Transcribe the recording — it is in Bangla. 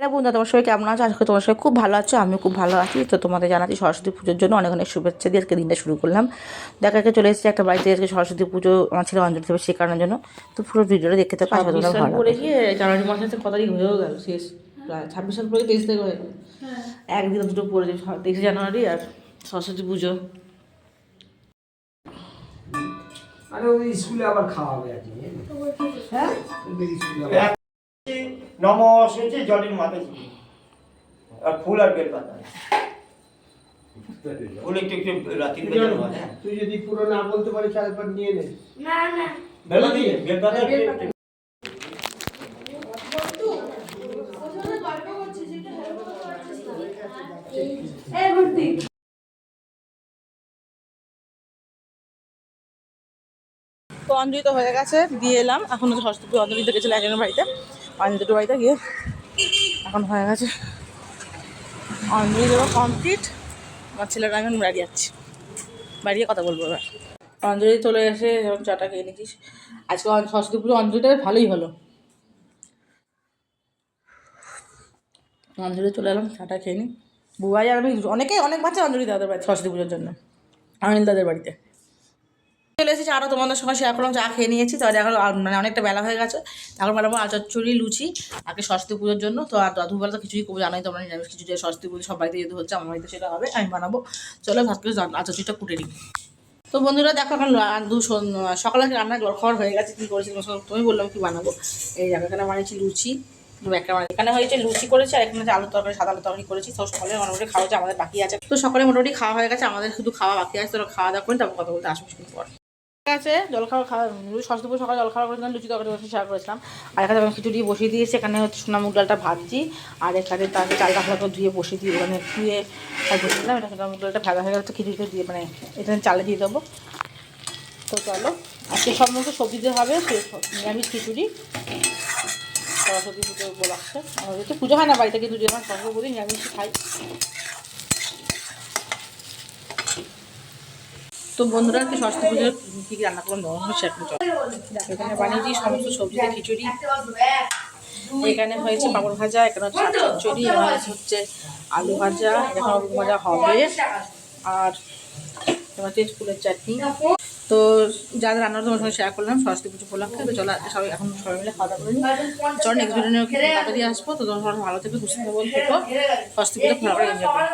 হ্যালো বন্ধুরা তোমার সবাই কেমন আছো? আজকে তোমার সবাই খুব ভালো আছো আমিও খুব ভালো আছি। তো তোমাদের জানাচ্ছি সরস্বতী পুজোর জন্য অনেক অনেক শুভেচ্ছা দিয়ে আজকে দিনটা শুরু করলাম। দেখা যাচ্ছে চলে এসেছি একটা বাড়িতে আজকে সরস্বতী পুজো আমার ছেলে অঞ্জলি দেবে শেখানোর জন্য। তো পুরো ভিডিওটা দেখতে থাকো আশা তোমরা ভালো করে গিয়ে জানুয়ারি মাসে কত তারিখ হয়েও গেল শেষ। প্রায় ছাব্বিশ সাল পরে তেইশ তারিখ হয়ে। গেল একদিন দুটো পড়েছে তেইশে জানুয়ারি আর সরস্বতী পুজো। আরে ওই স্কুলে আবার খাওয়াবে আজকে হ্যাঁ? নম শুনছি জলের মাথায় ছিল আর ফুল আর বেলপাতা ফুল একটু একটু রাত্রি বেলা হ্যাঁ তুই যদি পুরো না বলতে পারিস আরেকবার নিয়ে নে। বেলপাতা দিয়ে বেলপাতা একটু একটু তো অঞ্জলি তো হয়ে গেছে, দিয়ে এলাম। এখন হচ্ছে পুজো, অঞ্জলি থেকে গেছিল একজনের বাড়িতে। অঞ্জলি দুটো বাড়িতে গিয়ে এখন হয়ে গেছে। অঞ্জলি দেওয়া কমপ্লিট আমার ছেলেরা এখন বাড়ি যাচ্ছি। বাড়িয়ে কথা বলব এবার। অঞ্জলি চলে এসে যখন চাটা খেয়ে নিচ্ছিস আজকে সরস্বতী পুজো অঞ্জলিটা ভালোই হলো। অঞ্জলি চলে এলাম, চাটা খেয়ে নিই বুবাই আর আমি অনেকে অনেক বাচ্চা অঞ্জলি দাদার বাড়ি সরস্বতী পুজোর জন্য। অনিল দাদের বাড়িতে। চলে এসেছি আরও তোমাদের সঙ্গে শেয়ার করলাম, চা খেয়ে নিয়েছি। তো আর এখন আর মানে অনেকটা বেলা হয়ে গেছে। এখন বানাবো আচারচুরি লুচি, আগে সরস্বতী পুজোর জন্য। তো আর দুপুরবেলা তো কিছুই করব জানোই তোমরা, নিরামিষ কিছু সরস্বতী পুজো সব বাড়িতে যেহেতু হচ্ছে, আমার বাড়িতে সেটা হবে, আমি বানাবো। চলো, ভাত করে আচারচুরিটা কুটে নিই। তো বন্ধুরা, দেখো, এখন দু সকালে রান্না খাওয়ার হয়ে গেছে, কী করেছি তুমি বললাম কি বানাবো। এই দেখো, এখানে বানিয়েছি লুচি। একটা বানিয়ে এখানে হয়েছে লুচি করেছি, আর এখানে আলু তরকারি, সাদা আলু তরকারি করেছি। তো সকালে মোটামুটি খাওয়া আমাদের বাকি আছে। তো সকালে মোটামুটি খাওয়া হয়ে গেছে, আমাদের শুধু খাওয়া বাকি আছে তো খাওয়া দাওয়া করি তারপর কথা বলতে আসব পর। আছে জল খাওয়া পুজো সকালে জল খাওয়া করেছিলাম লুচি তরকারি বসে শেয়ার করেছিলাম। আর এখানে আমি খিচুড়ি বসিয়ে দিয়েছি, এখানে হচ্ছে সোনা মুগ ডালটা ভাজছি, আর এখানে তাকে চালটা ভালো করে ধুয়ে বসিয়ে দিয়ে মানে ধুয়ে বসিয়ে দিলাম এটা সোনা মুগ ডালটা ভাজা হয়ে গেলে তো খিচুড়িতে দিয়ে মানে এখানে চালে দিয়ে দেবো। তো চলো, আজকে সমস্ত সবজি দিয়ে হবে সব নিরামিষ খিচুড়ি। সরস্বতী পুজো উপলক্ষে। আমাদের তো পুজো হয় না, বাড়িতে কিন্তু যে আমার সরস্বতী পুজো নিরামিষ খাই। তো বন্ধুরা সরস্বতী পুজোর কী রান্না করলাম? নরম করে চলো দেখো এখানে বানিয়েছি সমস্ত সবজি খিচুড়ি। এখানে হয়েছে পাপড় ভাজা, এখানে হচ্ছে চচ্চড়ি এখানে হচ্ছে আলু ভাজা, এখানে আলু ভাজা হবে। আর এবার হচ্ছে স্কুলের চাটনি। তো যাদের রান্না তোমার সঙ্গে শেয়ার করলাম সরস্বতী পুজো উপলক্ষে। তো চলো, সবাই এখন সবাই মিলে খাওয়া দাওয়া করে চলো নেক্সট ভিডিও নিয়ে তাড়াতাড়ি আসব। তো তোমার ভালো থেকে, সুস্থ বল থেকো। সরস্বতী পুজো ভালো করে। এনজয় করো